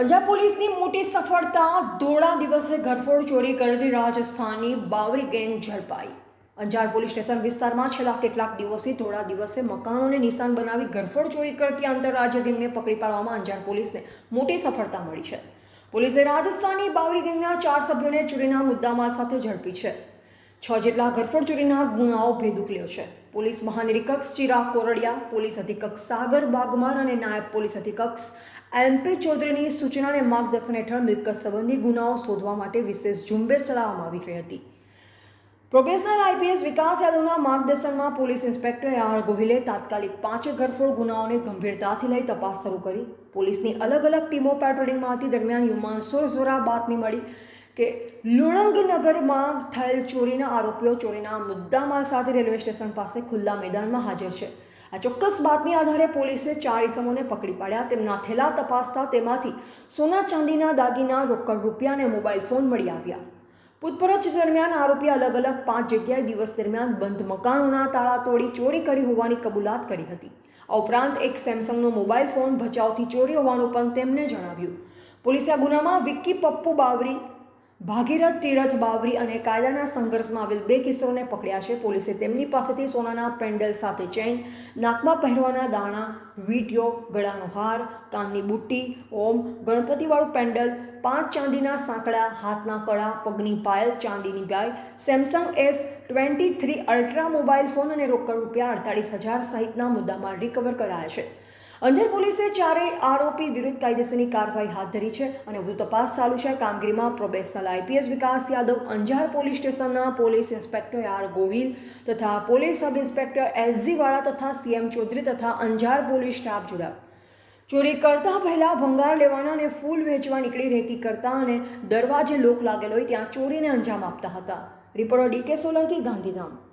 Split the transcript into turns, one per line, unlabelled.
અંજાર પોલીસની મોટી સફળતા દોડા દિવસે ઘરફોડ ચોરી કરેલી રાજસ્થાનની બાવરી ગેંગ ઝડપાઈ. અંજાર પોલીસ સ્ટેશન વિસ્તારમાં છેલ્લા કેટલાક દિવસથી થોડા દિવસે મકાનોને નિશાન બનાવી ઘરફોડ ચોરી કરતી આંતરરાજ્ય ગેંગને પકડી પાડવામાં અંજાર પોલીસને મોટી સફળતા મળી છે. પોલીસે રાજસ્થાનની બાવરી ગેંગના ચાર સભ્યોને ચોરીના મુદ્દામાં સાથે ઝડપી છે. છ જેટલા ઘરફોડ ચોરીના ગુનાઓ ભેદુકલ્યો છે. પોલીસ મહાનિરીક્ષક ચિરાગ કોરડિયા, પોલીસ અધિક્ષક સાગર બાગમાર અને નાયબ પોલીસ અધિક્ષક એમપી ચૌધરીની સૂચના અને માર્ગદર્શન હેઠળ મિલકત સંબંધી ગુનાઓ શોધવા માટે વિશેષ ઝુંબેશ ચલાવવામાં આવી રહી હતી. પ્રોફેશનલ આઈપીએસ વિકાસ યાદવના માર્ગદર્શનમાં પોલીસ ઇન્સ્પેક્ટર આર ગોહિલે તાત્કાલિક પાંચે ઘરફોડ ગુનાઓને ગંભીરતાથી લઈ તપાસ શરૂ કરી. પોલીસની અલગ અલગ ટીમો પેટ્રોલિંગમાં હતી. દરમિયાન હ્યુમન સોર્સ દ્વારા બાતમી મળી કે લુણંગનગરમાં થયેલ ચોરીના આરોપીઓ ચોરીના મુદ્દામાં સાથે રેલવે સ્ટેશન પાસે ખુલ્લા મેદાનમાં હાજર છે. આ ચોક્કસ બાતમી આધારે પોલીસે ચાર ઇસમોને પકડી પાડ્યા. તેમના થેલા તપાસતા તેમાંથી સોના ચાંદીના દાગીના, રોકડ રૂપિયા અને મોબાઈલ ફોન મળી આવ્યા. પૂછપરછ દરમિયાન આરોપી અલગ અલગ પાંચ જગ્યાએ દિવસ દરમિયાન બંધ મકાનોના તાળા તોડી ચોરી કરી હોવાની કબૂલાત કરી હતી. આ ઉપરાંત એક સેમસંગનો મોબાઈલ ફોન ભચાઉથી ચોરી હોવાનું પણ તેમને જણાવ્યું. પોલીસે આ ગુનામાં વિક્કી પપ્પુ બાવરી ભાગીરથ, તીરથ, બાવરી અને કાયદાના સંઘર્ષમાં આવેલ બે કિશોરને પકડ્યા છે પોલીસે. તેમની પાસેથી સોનાના પેન્ડલ સાથે ચેઇન, નાકમાં પહેરવાના દાણા, વીંટીઓ, ગળાનો હાર, કાનની બુટ્ટી, ઓમ, ગણપતિવાળું પેન્ડલ, પાંચ ચાંદીના સાંકડા, હાથના કળા, પગની પાયલ, ચાંદીની ગાય, Samsung S twenty three ultra mobile phone અને રોકડ રૂપિયા અડતાળીસ હજાર સહિતના મુદ્દામાં રિકવર કરાયા છે. અંજાર પોલીસે ચારેય આરોપી વિરુદ્ધ કાયદેસરની કાર્યવાહી હાથ ધરી છે અને વધુ તપાસ ચાલુ છે. કામગીરીમાં probational IPS Vikas Yadav, Anjar police સ્ટેશનના પોલીસ ઇન્સ્પેક્ટર આર ગોહિલ તથા પોલીસ સબ ઇન્સ્પેક્ટર એસજી વાળા તથા સીએમ ચૌધરી તથા અંજાર પોલીસ સ્ટાફ જોડાયા. ચોરી કરતા પહેલાં ભંગાર લેવાના અને ફૂલ વેચવા નીકળી રેકી કરતા અને દરવાજે લોક લાગેલો હોય ત્યાં ચોરીને અંજામ આપતા હતા. Reporter DK Solanki, Gandhidham.